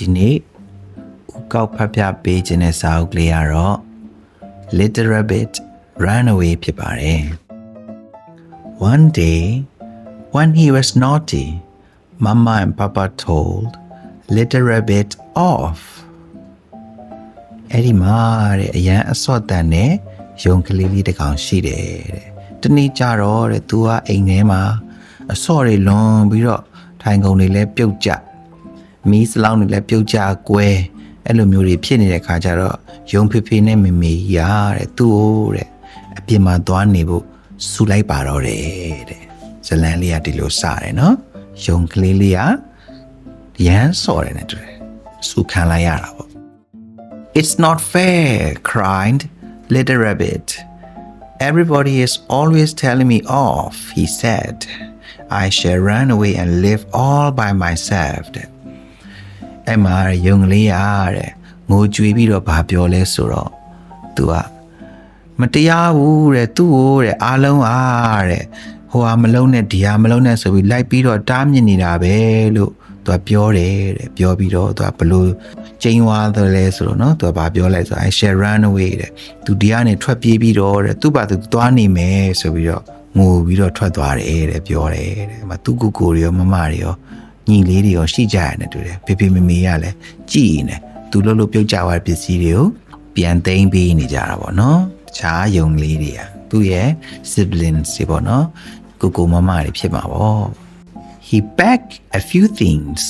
ဒီနေ့ဥကောက်ဖတ်ပြပေးခြင်းတဲ့စာအုပ်ကလေးကတော့ Little Rabbit Ran Away ဖြစ်ပါတယ် One day when he was naughty Mama and Papa told Little Rabbit off အဲ့ဒီမှာတဲ့အရန်အစော့တန်နဲ့ယုံကလေးလေးတစ်ကောင်ရှိတယ်တဲ့တနေ့ကြတော့တဲ့သူကအိမ်ထဲမှာအစော့တွေလွန်ပြီးတော့ထိုင်ကုန်တွေလည်းပြုတ်ကျ မီးစလောင်းတွေလည်းပြုတ်ကျကွဲအဲ့လိုမျိုးတွေဖြစ်နေတဲ့ခါကျတော့ယုံဖေဖေနဲ့မေမေကြီးရတဲ့သူ့ကိုတဲ့အပြင်မှာသွားနေဖို့စူလိုက်ပါတော့တယ်တဲ့ဇလန်လေးကဒီလိုစတယ်နော်ယုံကလေးလေးကရမ်းစော်တယ်နဲ့တူတယ်စူခံလိုက်ရတာပေါ့ It's not fair, cried Little Rabbit. Everybody is always telling me off, he said. I shall run away and live all by myself. အဲ့မှာယုံကလေးရတဲ့ငိုကြွေးပြီးတော့ဗာပြောလဲဆိုတော့ तू ကမတရားဘူးတဲ့သူ့ကိုတဲ့အားလုံးအားတဲ့ဟိုဟာမလုံးနဲ့ဒီဟာမလုံးနဲ့ဆိုပြီးလိုက်ပြီးတော့တားမြစ်နေတာပဲလို့သူကပြောတယ်တဲ့ပြောပြီးတော့သူကဘလို့ကျင်းသွားတယ်လဲဆိုတော့နော်သူကဘာပြောလိုက်ဆို I shall run away တဲ့သူဒီကနေထွက်ပြေးပြီးတော့တဲ့သူ့ဘာသူသွားနေမယ်ဆိုပြီးတော့ငိုပြီးတော့ထွက်သွားတယ်တဲ့ပြောတယ်တဲ့မသူကူကိုတွေရောမမတွေရော ညီလေးတွေရောရှိကြရတယ်တူတယ်ဖေဖေမေမေကလည်းကြည်နေသူလှုပ်လှုပ်ပြုတ်ကြသွားတဲ့ပစ္စည်းတွေကိုပြန်သိမ်းပေးနေကြတာပေါ့နော်တခြားယုံလေးတွေကသူ့ရဲ့ siblings တွေပေါ့နော်ကိုကိုမမတွေဖြစ်မှာပေါ့ he packed a few things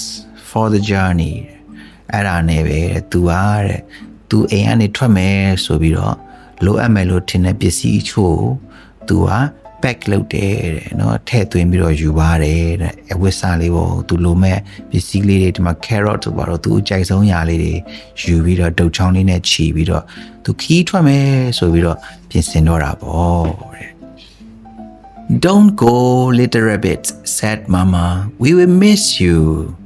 for the journey အဲ့ဒါနဲ့ပဲတဲ့သူကတဲ့သူအိမ်ကနေထွက်မယ်ဆိုပြီးတော့လိုအပ်မယ်လို့ထင်တဲ့ပစ္စည်းအချို့ကိုသူက pack လုပ်တယ်တဲ့နော်ထည့်သွင်းပြီးတော့ယူပါတယ်တဲ့အဝတ်စားလေးပေါ့သူလိုမဲ့ပစ္စည်းလေးတွေဒီမှာ carrot တို့ပါတော့သူအကြိုက်ဆုံးຢာလေးတွေယူပြီးတော့ဒုတ်ချောင်းလေးနဲ့ခြီပြီးတော့သူခီးထွက်မယ်ဆိုပြီးတော့ပြင်ဆင်တော့တာပေါ့တဲ့ Don't go, little rabbit, said Mama. We will miss you.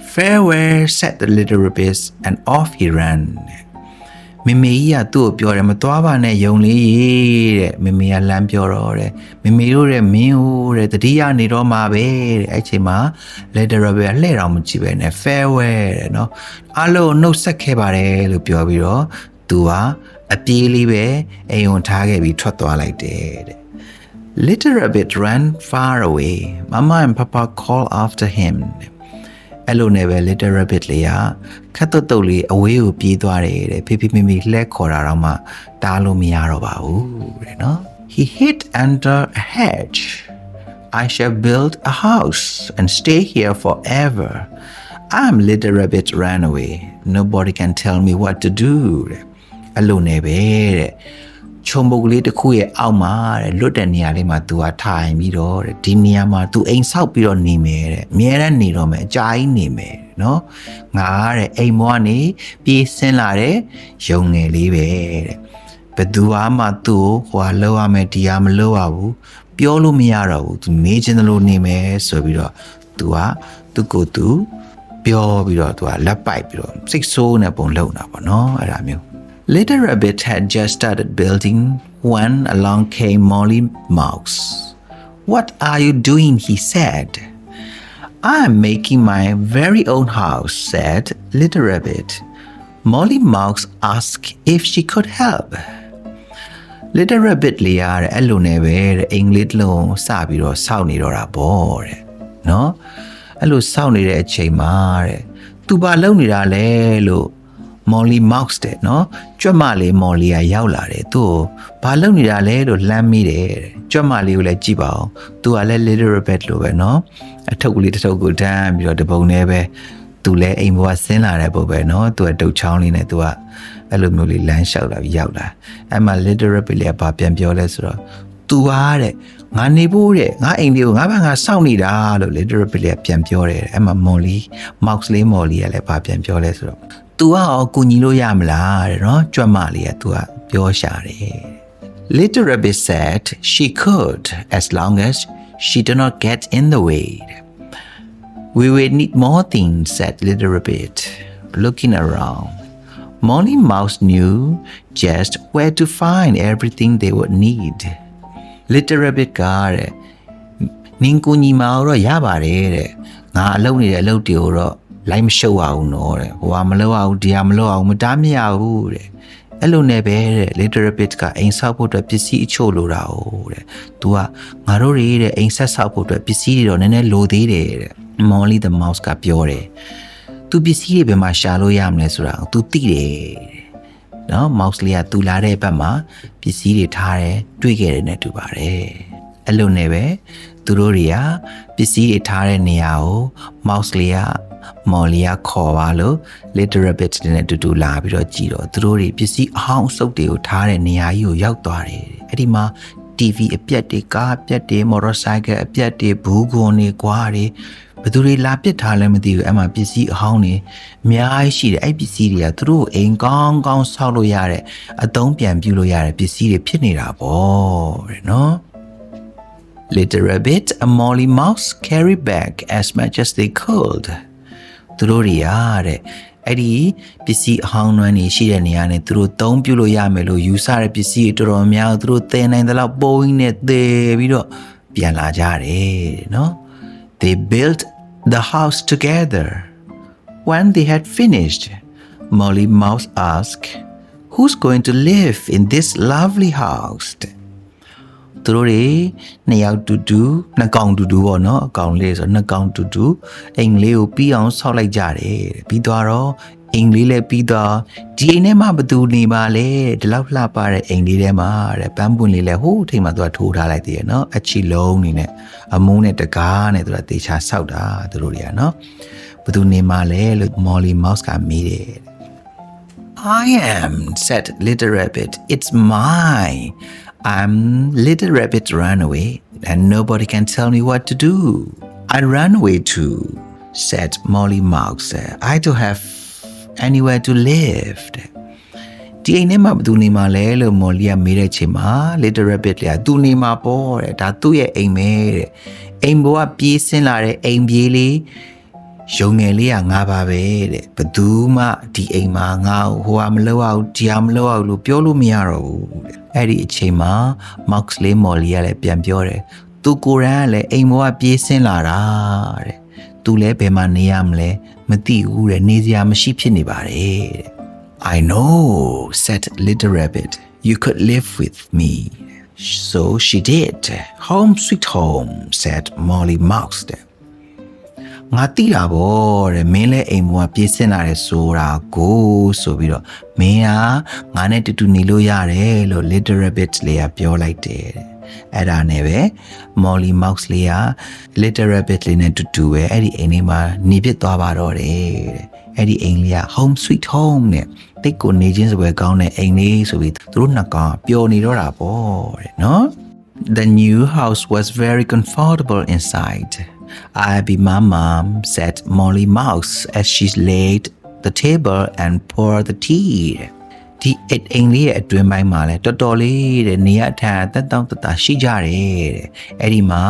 Farewell, said the little rabbit, and off he ran. မမေကြီးကသူ့ကိုပြောတယ်မသွားပါနဲ့ယုံလေးရေတဲ့မမေကလမ်းပြောတော့တဲ့မမေတို့တဲ့မင်းဟိုတဲ့တတိယနေတော့မှာပဲတဲ့အဲ့ချိန်မှာ letter rabbit ကလှည့်တော်မကြည့်ပဲနဲ့ farewell တဲ့နော်အလုံးနှုတ်ဆက်ခဲ့ပါတယ်လို့ပြောပြီးတော့သူကအပြေးလေးပဲအိမ်ဝင်ထားခဲ့ပြီးထွက်သွားလိုက်တယ်တဲ့ Little Rabbit ran far away. Mama and Papa called after him. အဲ့လိုနဲ့ပဲ Little Rabbit လေးက ခတ်တုတ်တုတ်လေးအဝေးကိုပြေးသွားတယ်တဲ့ဖေဖေမိမိလှဲခေါ်တာတော့မှတားလို့မရတော့ပါဘူးတဲ့နော် He hid under a hedge. I shall build a house and stay here forever. I'm Little Rabbit ran away. Nobody can tell me what to do တဲ့အဲ့လိုနဲ့ပဲတဲ့ခြုံပုတ်ကလေးတစ်ခုရဲ့အောက်မှာတဲ့လွတ်တဲ့နေရာလေးမှာ तू ကထိုင်ပြီးတော့တဲ့ဒီနေရာမှာ तू အိမ်ဆောက်ပြီးတော့နေမယ်တဲ့အမြဲတမ်းနေတော့မယ်အကြာကြီးနေမယ် နော်ငါတဲ့အိမ်မွားနေပြေးဆင်းလာတဲ့ရုံငယ်လေးပဲတဲ့ဘယ်သူမှသူ့ကိုဟိုဟာလောက်ရမယ်ဒီဟာမလောက်ရဘူးပြောလို့မရတော့ဘူးသူနေခြင်းလို့နေမယ်ဆိုပြီးတော့သူကသူ့ကိုသူပြောပြီးတော့သူကလက်ပိုက်ပြီးတော့စိတ်ဆိုးနေပုံလုံတာပေါ့နော်အဲ့ဒါမျိုး Little Rabbit had just started building when along came Molly Mouse. What are you doing? he said. I'm making my very own house, said Little Rabbit. Molly Mouse asked if she could help. Little Rabbit လေးရတဲ့အဲ့လိုနဲ့ပဲတဲ့အင်္ဂလိပ်လုံးစပြီးတော့စောင့်နေတော့တာပေါ့တဲ့နော်အဲ့လိုစောင့်နေတဲ့အချိန်မှာတဲ့သူဘာလုပ်နေတာလဲလို့ Molly Mouse တဲ့နော်ကြွက်မလေး Molly ကရောက်လာတယ်သူ့ကိုဘာလုပ်နေတာလဲလို့လှမ်းမိတယ်တဲ့ကြွက်မလေးကိုလည်းကြည့်ပါအောင်သူကလည်း Little Rabbit လိုပဲနော်အထုပ်ကလေးတစ်ထုပ်ကိုတန်းပြီးတော့တပုံနဲ့ပဲသူလည်းအိမ်ဘွားဆင်းလာတဲ့ပုံပဲနော်သူကတုတ်ချောင်းလေးနဲ့သူကအဲ့လိုမျိုးလေးလမ်းလျှောက်လာပြီးရောက်လာအဲ့မှာ Little Rabbit လေးကဘာပြန်ပြောလဲဆိုတော့ तू ဟာတဲ့ငါနေဖို့တဲ့ငါအိမ်လေးကိုငါဘာငါစောင့်နေတာလို့ Little Rabbit လေးကပြန်ပြောတယ်အဲ့မှာ Molly Mouse လေး Molly ကလည်းဘာပြန်ပြောလဲဆိုတော့ तू ကရောကူညီလို့ရမလားတဲ့နော်ကြွက်မလေးက तू ကပြောရှာတယ် Little Rabbit said she could as long as she did not get in the way We will need more things said Little Rabbit looking around Molly Mouse knew just where to find everything they would need Little Rabbit ကတဲ့နင်းကူညီမအောင်တော့ရပါတယ်တဲ့ငါအလုပ်နေတဲ့အလုပ်တွေကိုတော့ လိုက်မရှုပ်အောင်နော်တဲ့ဟိုကမလုပ်အောင်ဒီကမလုပ်အောင်မတားမရဘူးတဲ့အဲ့လိုနဲ့ပဲတဲ့ literal bit ကအိမ်ဆောက်ဖို့အတွက်ပစ္စည်းအချို့လိုတာ哦တဲ့ तू ကငါတို့တွေတဲ့အိမ်ဆက်ဆောက်ဖို့အတွက်ပစ္စည်းတွေတော့နည်းနည်းလိုသေးတယ်တဲ့ Molly the mouse ကပြောတယ် तू ပစ္စည်းတွေဘယ်မှာရှာလို့ရမလဲဆိုတာကို तू သိတယ်တဲ့နော် mouse လေးက तू လာတဲ့ဘက်မှာပစ္စည်းတွေထားတယ်တွေ့ခဲ့တယ်နဲ့တူပါတယ်အဲ့လိုနဲ့ပဲသူတို့တွေကပစ္စည်းတွေထားတဲ့နေရာကို mouse လေးက မော်လီယာခေါ်ပါလို့ literal bit တွေနဲ့တူတူလာပြီးတော့ကြည်တော့သူတို့တွေပစ္စည်းအဟောင်းအစုပ်တွေကိုထားတဲ့နေရာကြီးကိုရောက်သွားတယ်အဲ့ဒီမှာ TV အပြက်တွေကားအပြက်တွေ motorcycle အပြက်တွေဘူးကွန်တွေကွာတွေဘယ်သူတွေလာပစ်ထားလဲမသိဘူးအဲ့မှာပစ္စည်းအဟောင်းတွေအများကြီးရှိတယ်အဲ့ပစ္စည်းတွေကသူတို့ကိုအိမ်ကောင်းကောင်းဆောက်လို့ရတဲ့အသုံးပြန်ပြုလို့ရတဲ့ပစ္စည်းတွေဖြစ်နေတာပေါ့တဲ့နော် Little Rabbit and Molly Mouse carry back as much as they could. သူတို့တွေကတဲ့အဲ့ဒီပစ္စည်းအဟောင်းနှွမ်းနေရှိတဲ့နေရာနဲ့သူတို့သုံးပြုလို့ရမယ်လို့ယူဆတဲ့ပစ္စည်းတွေတော်တော်များများသူတို့သယ်နိုင်တဲ့လောက်ပုံရင်းနဲ့သယ်ပြီးတော့ပြန်လာကြတယ်တဲ့နော် They built the house together. When they had finished, Molly Mouse asked, Who's going to live in this lovely house? သူတို့တွေနှစ်ယောက်တူတူနှစ်ကောင်တူတူပေါ့နော်အကောင်လေးဆိုနှစ်ကောင်တူတူအိမ်လေးကိုပြီးအောင်ဆောက်လိုက်ကြတယ်တဲ့ပြီးသွားတော့အိမ်လေးလည်းပြီးသွားဒီအိမ်ထဲမှာဘယ်သူနေပါလဲဒီလောက်လှပတဲ့အိမ်လေးထဲမှာတဲ့ပန်းပွင့်လေးလည်းဟိုးထိတ်မှသူကထိုးထားလိုက်သေးရနော်အချီလုံးနေနဲ့အမုန်းနဲ့တကားနဲ့သူကတေချာဆောက်တာသူတို့တွေကနော်ဘယ်သူနေမှာလဲလို့ Molly Mouse ကမေးတယ် I am, said Little Rabbit. It's mine. I'm Little Rabbit ran away, and nobody can tell me what to do. I ran away too, said Molly Mouse. I don't have anywhere to live. ဒီအိမ်ထဲမှာဘယ်သူနေမှာလဲလို့မော်လီကမေးတဲ့ချိန်မှာ Little Rabbit လေသူနေမှာပေါ့တဲ့ဒါသူ့ရဲ့အိမ်ပဲတဲ့အိမ်ဘောကပြေးဆင်းလာတဲ့အိမ်ပြေးလေး ရုံငယ်လေးကငါပါပဲတဲ့ဘသူမှဒီအိမ်မှာငါ့ကိုဟိုဟာမလုပ်အောင်ဒီဟာမလုပ်အောင်လို့ပြောလို့မရတော့ဘူးတဲ့အဲ့ဒီအချိန်မှာ Mox လေးမော်လီကလည်းပြန်ပြောတယ်သူကိုယ်တိုင်ကလည်းအိမ်ဘောကပြေးဆင်းလာတာတဲ့သူလည်းဘယ်မှာနေရမလဲမသိဘူးတဲ့နေစရာမရှိဖြစ်နေပါတယ်တဲ့ I know, said Little Rabbit. You could live with me. So she did. Home sweet home, said Molly Mouse. ငါတိတာဗောတဲ့မင်းလည်းအိမ်ပေါ်ကပြေးစင်လာတယ်ဆိုတာကိုဆိုပြီးတော့မင်းကငါနဲ့တူတူနေလို့ရတယ်လို့ Little Rabbit လေးကပြောလိုက်တယ်တဲ့အဲ့ဒါနဲ့ပဲ Molly Mouse လေးက Little Rabbit လေးနဲ့တူတူပဲအဲ့ဒီအိမ်လေးမှာနေဖြစ်သွားပါတော့တယ်တဲ့အဲ့ဒီအိမ်လေးက Home Sweet Home နဲ့တိတ်ကိုနေချင်းစပွဲကောင်းတဲ့အိမ်လေးဆိုပြီးသူတို့နှစ်ကောင်ပျော်နေတော့တာပေါ့တဲ့နော် The new house was very comfortable inside. I be my mom, said Molly Mouse as she laid the table and poured the tea. ဒီအိတ်အိမ်လေးရဲ့အတွင်းပိုင်းမှာလဲတော်တော်လေးတဲ့နေရအထိုင်အသက်တောင့်တတရှိကြတယ်တဲ့အဲ့ဒီမှာ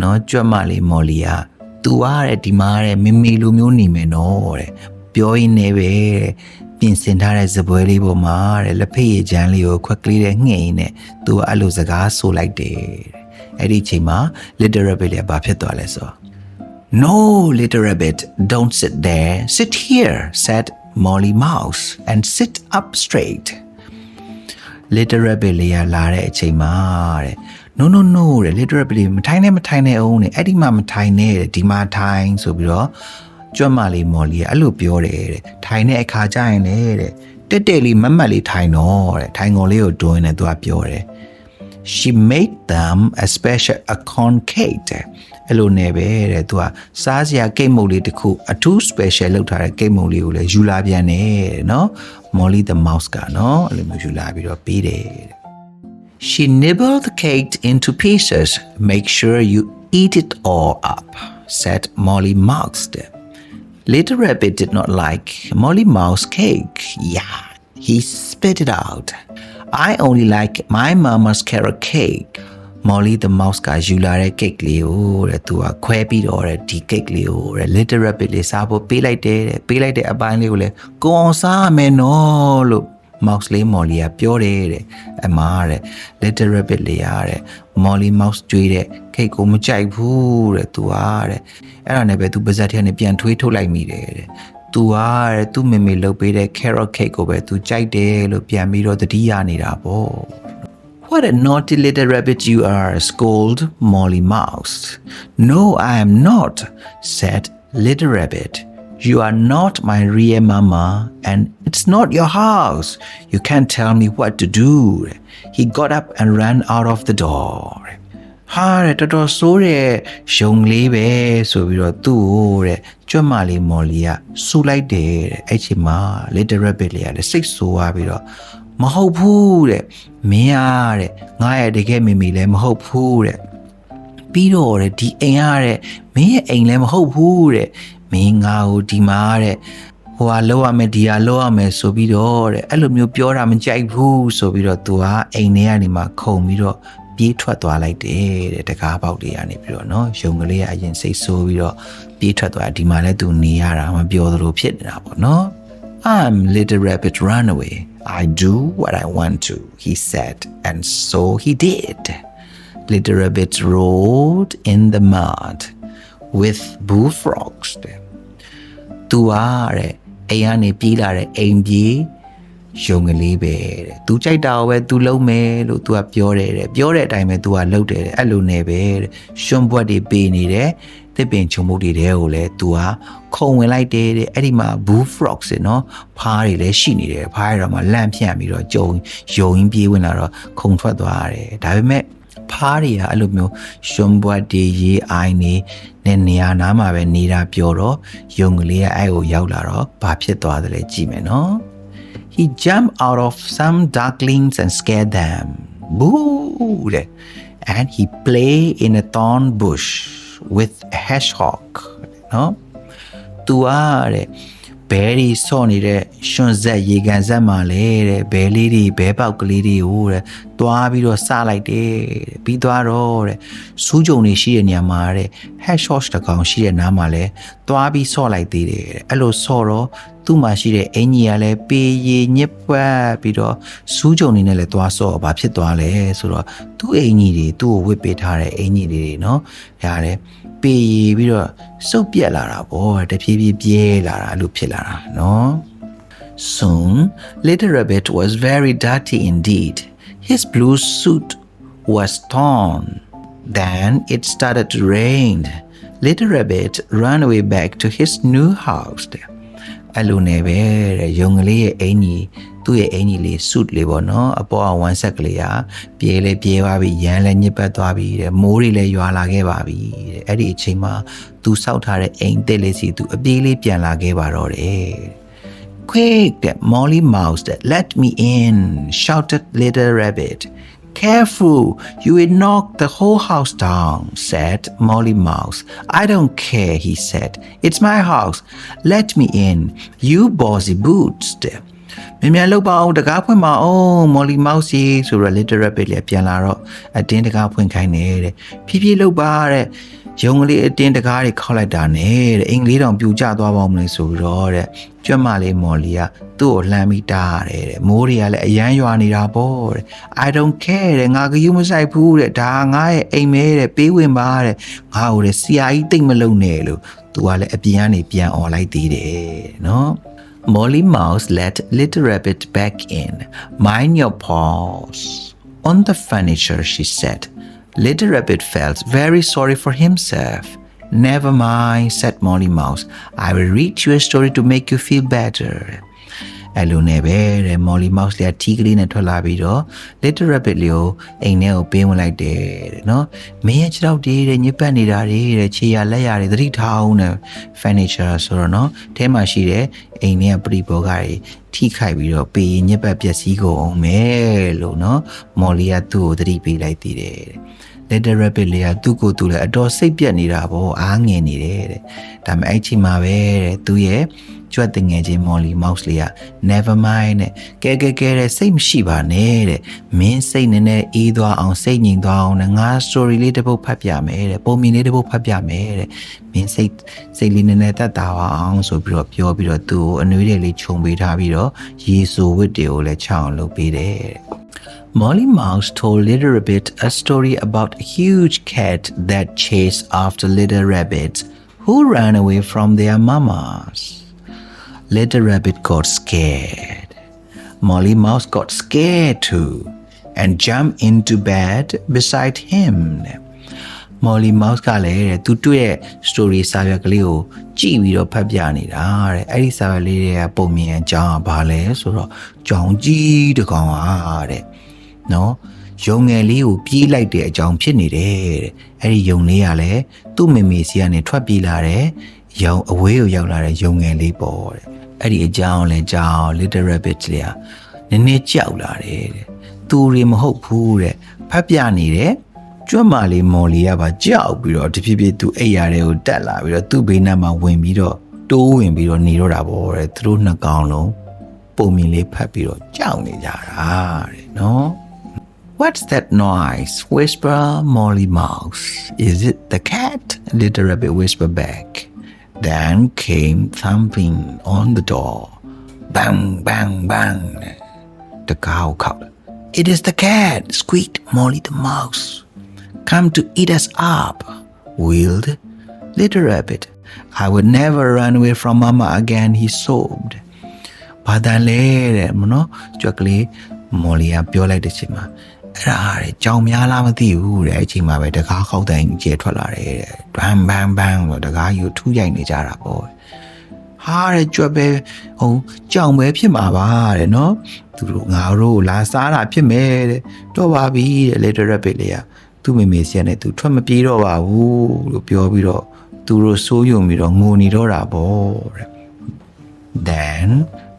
နော်ကြွက်မလေးမော်လီယာသူကတဲ့ဒီမှာတဲ့မမေလိုမျိုးနေမယ်နော် တဲ့ပြောရင်းနေပဲတဲ့ပြင်ဆင်ထားတဲ့ဇပွဲလေးပေါ်မှာတဲ့လက်ဖက်ရည်ချမ်းလေးကိုခွက်ကလေးနဲ့ငှိမ့်နေသူကအဲ့လိုစကားဆိုလိုက်တယ်တဲ့ အဲ့ဒီအချိန်မှာ Little Rabbit လေးကဘာဖြစ်သွားလဲဆိုတော့ No, little rabbit, don't sit there. Sit here, said Molly Mouse, and sit up straight. Little rabbit လေးကလာတဲ့အချိန်မှာတဲ့ No no no တဲ့ little rabbit လေးမထိုင်နဲ့မထိုင်နဲ့အောင်တဲ့အဲ့ဒီမှာမထိုင်နဲ့တဲ့ဒီမှာထိုင်ဆိုပြီးတော့ကြွက်မလေးမော်လီကအဲ့လိုပြောတယ်တဲ့ထိုင်တဲ့အခါကျရင်လေတဲ့တက်တက်လေးမတ်မတ်လေးထိုင်တော့တဲ့ထိုင်ကုန်လေးကိုတွင်းနေသူကပြောတယ် she made them a special a corn cake တဲ့အဲ့လိုနဲ့ပဲတဲ့သူကစားစရာကိတ်မုတ်လေးတစ်ခုအထူး special လုပ်ထားတဲ့ကိတ်မုတ်လေးကိုလည်းယူလာပြန်တယ်တဲ့နော် Molly the mouse ကနော်အဲ့လိုမျိုးယူလာပြီးတော့ပေးတယ်တဲ့ She nibbled the cake into pieces. Make sure you eat it all up, said Molly Mouse. Little Rabbit did not like Molly Mouse cake. Yeah, he spit it out. I only like my mama's carrot cake. Molly the mouse ကယူလာတဲ့ cake လေးကိုတဲ့သူကခွဲပြီးတော့တဲ့ဒီ cake လေးကိုတဲ့ Little Rabbit လေးစားဖို့ပေးလိုက်တယ်တဲ့ပေးလိုက်တဲ့အပိုင်းလေးကိုလည်းကိုအောင်စားရမယ်နော်လို့ mouse လေး Molly ကပြောတယ်တဲ့အမတဲ့ little rabbit လေးရတဲ့ Molly mouse ကျွေးတဲ့ cake ကိုမကြိုက်ဘူးတဲ့သူကတဲ့အဲ့ဒါနဲ့ပဲသူပါဇက်ထဲကနေပြန်ထွေးထုတ်လိုက်မိတယ်တဲ့ သူကတဲ့သူ့မေမေလုပ်ပေးတဲ့ carrot cake ကိုပဲသူကြိုက်တယ်လို့ပြန်ပြီးတော့တတိယနေတာပေါ့ What a naughty little rabbit you are, scolded Molly Mouse. No, I am not, said Little Rabbit. You are not my real mama, and it's not your house. You can't tell me what to do. He got up and ran out of the door. ဟာတဲ့တော်တော်ဆိုးတဲ့ရှုံလေးပဲဆိုပြီးတော့သူ့ကိုတဲ့ကြွတ်မလေးမော်လီကစူလိုက်တယ်တဲ့အဲ့ချိန်မှာ little rabbit လေးကလည်းစိတ်ဆိုးသွားပြီးတော့မဟုတ်ဘူးတဲ့မင်းအားတဲ့ငါရဲ့တကယ်မိမိလည်းမဟုတ်ဘူးတဲ့ပြီးတော့တဲ့ဒီအိမ်အားတဲ့မင်းရဲ့အိမ်လည်းမဟုတ်ဘူးတဲ့မင်းငါကိုဒီမှာတဲ့ဟိုဟာလောက်ရမယ်ဒီဟာလောက်ရမယ်ဆိုပြီးတော့တဲ့အဲ့လိုမျိုးပြောတာမကြိုက်ဘူးဆိုပြီးတော့သူကအိမ်ထဲကနေမှခုံပြီးတော့ ပြေးထွက်သွားလိုက်တယ်တဲ့တကားပေါက်တွေကနေပြီးတော့နော်ယုံကလေးကအရင်စိတ်ဆိုးပြီးတော့ပြေးထွက်သွားဒီမှာလည်းသူနေရတာမပြောသလိုဖြစ်နေတာပေါ့နော် I'm little rabbit runaway I do what I want to he said and so he did little rabbit rolled in the mud with bullfrogs သူอ่ะတဲ့အိမ်ကနေပြေးလာတဲ့အိမ်ပြေး ရုံကလေးပဲတဲ့။ तू ကြိုက်တာကိုပဲ तू လုံးမယ်လို့ तू ကပြောတယ်တဲ့။ပြောတဲ့အတိုင်းပဲ तू ကလုပ်တယ်တဲ့။အဲ့လိုနဲ့ပဲတဲ့။ရွှွန်ဘွက်တွေပေးနေတယ်။တစ်ပင်ချုံမုတ်တွေတဲကိုလည်း तू ကခုံဝင်လိုက်တယ်တဲ့။အဲ့ဒီမှာ bull frogs တွေနော်။ဖားတွေလည်းရှိနေတယ်။ဖားရတော့မှလန့်ဖြန့်ပြီးတော့ကြုံယုံရင်းပြေးဝင်လာတော့ခုံထွက်သွားတယ်။ဒါပေမဲ့ဖားတွေကအဲ့လိုမျိုးရွှွန်ဘွက်တွေရေးအိုင်းနေနဲ့နေရာနားမှာပဲနေတာပြောတော့ယုံကလေးကအဲ့ကိုရောက်လာတော့ဘာဖြစ်သွားတယ်လဲကြည့်မယ်နော်။ He jumped out of some ducklings and scared them. Boo! And he played in a thorn bush with a hedgehog. နော်။ तू အားတဲ့ဘဲတွေဆော့နေတဲ့ရွှွန်ဆက်ရေကန်ဆက်မှာလေတဲ့ဘဲလေးတွေဘဲပေါက်ကလေးတွေကိုတဲ့ တွားပြီးတော့စလိုက်တယ်တဲ့ပြီးသွားတော့တဲ့စူးကြုံတွေရှိတဲ့နေရာမှာတဲ့ hedgehog တစ်ကောင်ရှိတဲ့နားမှာလဲတွားပြီးဆော့လိုက်သေးတယ်တဲ့အဲ့လိုဆော့တော့သူ့မှာရှိတဲ့အင်ကြီးကလည်းပေးရညစ်ပတ်ပြီးတော့စူးကြုံနေနဲ့လည်းသွားဆော့ဘာဖြစ်သွားလဲဆိုတော့သူ့အင်ကြီးတွေသူ့ကိုဝစ်ပေးထားတဲ့အင်ကြီးတွေနော်ဒါလည်းပေးရပြီးတော့စုပ်ပြက်လာတာပေါ့တဖြည်းဖြည်းပြဲလာတာအဲ့လိုဖြစ်လာတာနော် Soon, Little Rabbit was very dirty indeed. His blue suit was torn. Then it started to rain. Little Rabbit ran away back to his new house. အဲ့လိုနဲ့ပဲတဲ့ယုံကလေးရဲ့အင်ကြီးသူ့ရဲ့အင်ကြီးလေး suit လေးပေါ့နော်အပေါ်အဝမ်းဆက်ကလေးကပြေးလဲပြေးသွားပြီရမ်းလဲညစ်ပတ်သွားပြီတဲ့မိုးတွေလည်းရွာလာခဲ့ပါပြီတဲ့အဲ့ဒီအချိန်မှာသူစောက်ထားတဲ့အိမ်တက်လေးစီသူအပြေးလေးပြန်လာခဲ့ပါတော့တယ် Quick, that Molly Mouse, that let me in, shouted Little Rabbit. Careful, you will knock the whole house down, said Molly Mouse. I don't care, he said. It's my house. Let me in, you bossy boots. မြင်မြန်လောက်ပါအောင်တကားဖွင့်ပါအောင်မော်လီမောက်စီဆိုတော့ little rabbit လေးပြန်လာတော့အတင်းတကားဖွင့်ခိုင်းတယ်တဲ့ဖြည်းဖြည်းလောက်ပါတဲ့ ရုံကလေးအတင်းတကားတွေခောက်လိုက်တာနဲ့တဲ့အင်္ဂလိပ်တောင်ပြူကျသွားပါမလို့ဆိုပြီးတော့တဲ့ကြွတ်မလေးမော်လီကသူ့ကိုလှမ်းပြီးတားတယ်တဲ့မိုးတွေကလည်းအရန်ရွာနေတာပေါ့တဲ့ I don't care တဲ့ငါကယူမဆိုင်ဘူးတဲ့ဒါငါရဲ့အိမ်မဲတဲ့ပေးဝင်ပါတဲ့ငါ့ကိုတဲ့ဆရာကြီးတိတ်မလုံနဲ့လို့သူကလည်းအပြင်ကနေပြန်អော်လိုက်သေးတယ်နော် Molly Mouse let Little Rabbit back in. Mind your paws. On the furniture, she said. Little Rabbit felt very sorry for himself. Never mind, said Molly Mouse. I will read you a story to make you feel better. အဲ့လိုနဲ့ပဲတဲ့ Molly Mouse လေးကထီးကလေးနဲ့ထွက်လာပြီးတော့ Little Rabbit လေးကိုအိမ်ထဲကိုပေးဝင်လိုက်တယ်တဲ့နော်မင်းရဲ့ခြေထောက်တွေတဲ့ညစ်ပတ်နေတာတွေတဲ့ခြေရလက်ရတွေသတိထားအောင်တဲ့ furniture ဆိုတော့နော်အဲမှာရှိတဲ့အိမ်ထဲကပရိဘောဂတွေထိခိုက်ပြီးတော့ပေးရင်ညစ်ပတ်ပျက်စီးကုန်အောင်မယ်လို့နော် Molly ကသူ့ကိုသတိပေးလိုက်သေးတယ်တဲ့ little rabbit လေးကသူ့ကိုယ်သူလည်းအတော်စိတ်ပြက်နေတာပေါ့အားငယ်နေတယ်တဲ့ဒါပေမဲ့အဲ့ချိန်မှာပဲတဲ့သူရဲ့ကြွက်တငယ်ချင်း Molly Mouse လေးက never mind တဲ့ကဲကဲကဲတဲ့စိတ်မရှိပါနဲ့တဲ့မင်းစိတ်နည်းနည်းအေးသွားအောင်စိတ်ငြိမ်သွားအောင်နဲ့ငါ story လေးတစ်ပုဒ်ဖတ်ပြမယ်တဲ့ပုံမြင်လေးတစ်ပုဒ်ဖတ်ပြမယ်တဲ့မင်းစိတ်စိတ်လေးနည်းနည်းတက်တာပါအောင်ဆိုပြီးတော့ပြောပြီးတော့သူ့ကိုအနွေးတွေလေးခြုံပေးထားပြီးတော့ရေဆိုဝတ်တွေကိုလည်းချောင်းလုပ်ပေးတယ်တဲ့ Molly Mouse told Little Rabbit a story about a huge cat that chased after little rabbits who ran away from their mamas. Little Rabbit got scared. Molly Mouse got scared too and jumped into bed beside him. Molly Mouse ကလည်းတဲ့သူတွေ့ရဲ့ story စာရွက်ကလေးကိုကြည့်ပြီးတော့ဖတ်ပြနေတာတဲ့အဲ့ဒီစာရွက်လေးတွေကပုံမြင်အကြောင်းကဘာလဲဆိုတော့ကြောင်ကြီးတစ်ကောင်อ่ะတဲ့ နော်ယုံငယ်လေးကိုပြေးလိုက်တဲ့အကြောင်းဖြစ်နေတယ်တဲ့အဲ့ဒီယုံလေးကလည်းသူ့မေမေစီကနေထွက်ပြေးလာတဲ့ယုံအဝေးကိုရောက်လာတဲ့ယုံငယ်လေးပေါ့တဲ့အဲ့ဒီအကြောင်းလည်းကြောင်း little rabbit လေးကနည်းနည်းကြောက်လာတယ်တဲ့သူတွေမဟုတ်ဘူးတဲ့ဖတ်ပြနေတဲ့ကျွတ်မာလေးမော်လီကပါကြောက်ပြီးတော့တဖြည်းဖြည်းသူအိပ်ရာတွေကိုတက်လာပြီးတော့သူ့ဘေးနားမှာဝင်ပြီးတော့တိုးဝင်ပြီးတော့နေတော့တာပေါ့တဲ့သူတို့နှစ်ကောင်လုံးပုံမြင်လေးဖတ်ပြီးတော့ကြောက်နေကြတာတဲ့နော် What's that noise? Whisper Molly Mouse. Is it the cat? Little Rabbit whispered back. Then came thumping on the door. Bang, bang, bang. The cow called. It is the cat, squeaked Molly the Mouse. Come to eat us up, wailed Little Rabbit. I would never run away from Mama again, he sobbed. ဘာတန်လဲတဲ့မနော်ကြွက်ကလေးမော်လီယာပြောလိုက်တဲ့အချိန်မှာ အဲ့ဒါတဲ့ကြောင်များလားမသိဘူးတဲ့အဲ့ချိန်မှာပဲတကားခောက်တိုင်းကျဲထွက်လာတယ်တဲ့ဘမ်ဘမ်ဘမ်ဆိုတကားယူထူးရိုက်နေကြတာပေါ့ဟာတဲ့ကြွက်ပဲဟိုကြောင်ပဲဖြစ်မှာပါတဲ့နော်သူတို့ငါတို့လာစားတာဖြစ်မယ်တဲ့တော့ပါပြီတဲ့ little rabbit လေးကသူ့မေမေစီကနေသူထွက်မပြေးတော့ပါဘူးလို့ပြောပြီးတော့သူတို့စိုးရုံပြီးတော့ငိုနေတော့တာပေါ့တဲ့ then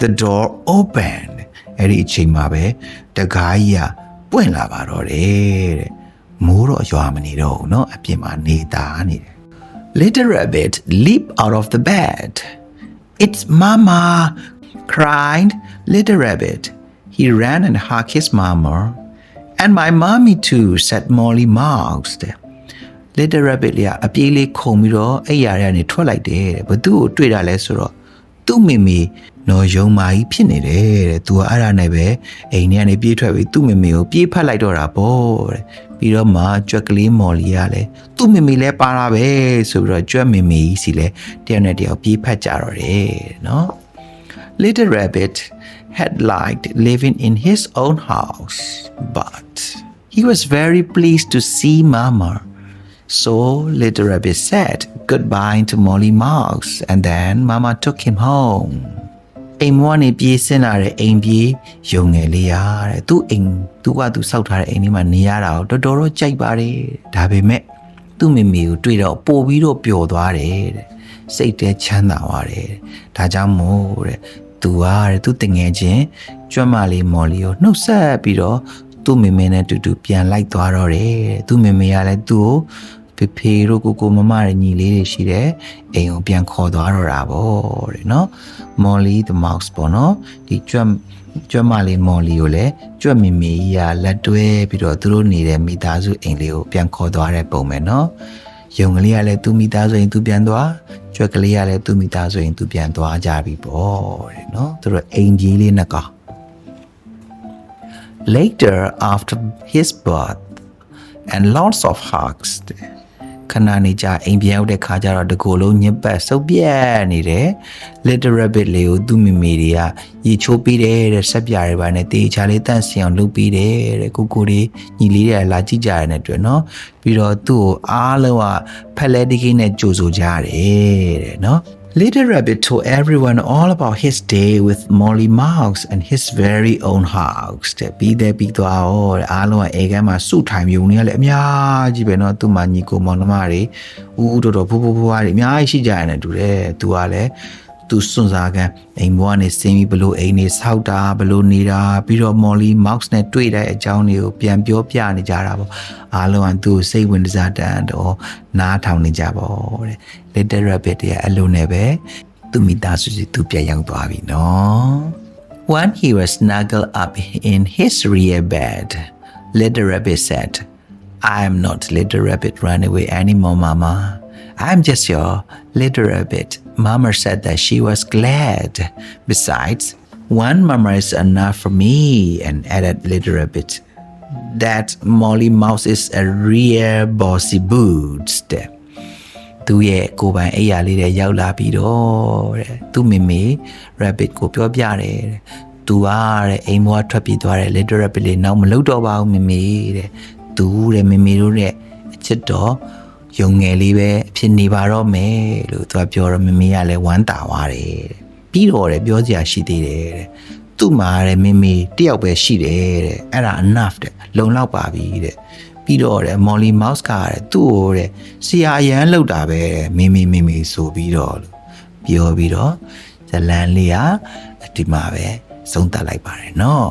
the door opened အဲ့ဒီအချိန်မှာပဲတကားကြီးက ပွင့်လာပါတော့တယ်တဲ့မိုးတော့ရွာမနေတော့ဘူးเนาะအပြင်မှာနေတာနေတယ် Little rabbit leaped out of the bed It's mama cried little rabbit He ran and hugged his mama and my mommy too said Molly Mouse Little rabbit လေးကအပြေးလေးခုံပြီးတော့အဲ့ရရကနေထွက်လိုက်တယ်တဲ့ဘသူ့ကိုတွေ့တာလဲဆိုတော့သူ့မေမေ နော်ယုံမာကြီးဖြစ်နေတယ်တဲ့သူကအဲ့ဒါနဲ့ပဲအိမ်ထဲကနေပြေးထွက်ပြီးသူ့မေမေကိုပြေးဖက်လိုက်တော့တာပေါ့တဲ့ပြီးတော့မှကြွက်ကလေးမော်လီကလည်းသူ့မေမေလည်းပါတာပဲဆိုပြီးတော့ကြွက်မေမေကြီးစီလည်းတယောက်နဲ့တယောက်ပြေးဖက်ကြတော့တယ်နော် Little Rabbit had liked living in his own house, but he was very pleased to see Mama. So Little Rabbit said goodbye to Molly Mouse and then Mama took him home. အိမ်မွားနေပြေးစင်းလာတဲ့အိမ်ပြေးယုံငယ်လေးရတဲ့သူ့အိမ်သူကသူစောက်ထားတဲ့အိမ်လေးမှာနေရတာကိုတော်တော်တော့ကြိုက်ပါတယ်ဒါပေမဲ့သူ့မိမိကိုတွေ့တော့ပို့ပြီးတော့ပျော်သွားတယ်တဲ့စိတ်ထဲချမ်းသာသွားတယ်ဒါကြောင့်မို့တဲ့သူကတဲ့သူ့တငယ်ချင်းကျွမ်းမလေးမော်လီကိုနှုတ်ဆက်ပြီးတော့သူ့မိမိနဲ့တူတူပြန်လိုက်သွားတော့တယ်တဲ့သူ့မိမိကလည်းသူ့ကို ဖေဖေတို့ကိုကိုမမရဲ့ညီလေးတွေရှိတယ်အိမ်ကိုပြန်ခေါ်သွားတော့တာပေါ့တဲ့နော် Molly the mouse ပေါ့နော်ဒီကြွတ်ကြွတ်မလေး Molly ကိုလည်းကြွတ်မီမီကြီးကလက်တွဲပြီးတော့သူတို့နေတဲ့မိသားစုအိမ်လေးကိုပြန်ခေါ်သွားတဲ့ပုံပဲနော်ယုံကလေးကလည်းသူ့မိသားစုအိမ်သူပြန်သွားကြွက်ကလေးကလည်းသူ့မိသားစုအိမ်သူပြန်သွားကြပြီပေါ့တဲ့နော်သူတို့အိမ်ကြီးလေးနှစ်ကောင် Later, after his birth and lots of hugs, ခဏနေကြအိမ်ပြန်ရောက်တဲ့ခါကျတော့တကူလုံးညစ်ပတ်စုပ်ပြက်နေတယ် little rabbit လေးကိုသူ့မိမိတွေကရေချိုးပေးတယ်တဲ့ဆက်ပြားတွေပါနဲ့တေချာလေးတန့်စင်အောင်လုပ်ပေးတယ်တဲ့ကိုကိုလေးညီလေးတွေကလာကြည့်ကြရတဲ့အတွက်နော်ပြီးတော့သူ့ကိုအားလုံးကဖက်လဲတကိနဲ့ကြိုဆိုကြတယ်တဲ့နော် Little Rabbit told everyone all about his day with Molly Mouse and his very own house တဲ့ပြီးတဲ့ပြီးသွားတော့တဲ့အားလုံးကအေကမ်းမှာစုထိုင်မြုံနေရလေအများကြီးပဲเนาะသူ့မှာညီကိုမောင်နှမတွေဦးဦးတော်တော်ဖိုးဖိုးဖိုးတွေအများကြီးရှိကြရတယ်တူတယ်သူကလည်း သူစွန့်စားကန်အိမ်ဘွားနဲ့ဆင်းပြီးဘလို့အိမ်နေဆောက်တာဘလို့နေတာပြီးတော့ Molly Mouse နဲ့တွေ့တဲ့အကြောင်းတွေကိုပြန်ပြောပြနေကြတာပေါ့အားလုံးကသူ့ကိုစိတ်ဝင်စားတန်တော့နားထောင်နေကြပေါ့တဲ့ Little Rabbit ရဲ့အလိုနဲ့ပဲသူမိသားစုစီသူပြန်ရောက်သွားပြီနော် When he was snuggled up in his rear bed, Little Rabbit said, I am not Little Rabbit run away anymore, Mama. I'm just your Little Rabbit. Mama said that she was glad. Besides, one Mama is enough for me, and added Little Rabbit. That Molly Mouse is a real bossy boot step. သူ့ရဲ့ကိုယ်ပိုင်အိယာလေးတွေရောက်လာပြီးတော့တဲ့သူ့မိမိ rabbit ကိုပြောပြတယ်တဲ့သူကတဲ့အိမ်ဘွားထွက်ပြေးသွားတဲ့ little rabbit လေးနောက်မလုပ်တော့ပါဘူးမိမိတဲ့သူတဲ့မိမိတို့ရဲ့အချစ်တော် ယုံငယ်လေးပဲအဖြစ်နေပါတော့မယ်လို့သူကပြောတော့မိမိကလည်းဝမ်းသာသွားတယ်တဲ့ပြီးတော့တဲ့ပြောစရာရှိသေးတယ်တဲ့သူ့မှာတဲ့မိမိတယောက်ပဲရှိတယ်တဲ့အဲ့ဒါ enough တဲ့လုံလောက်ပါပြီတဲ့ပြီးတော့တဲ့ Molly Mouse ကတဲ့သူ့ကိုတဲ့ဆရာအရန်လောက်တာပဲတဲ့မိမိမိမိဆိုပြီးတော့လို့ပြောပြီးတော့ဇလန်လေးကဒီမှာပဲသုံးသပ်လိုက်ပါတယ်နော်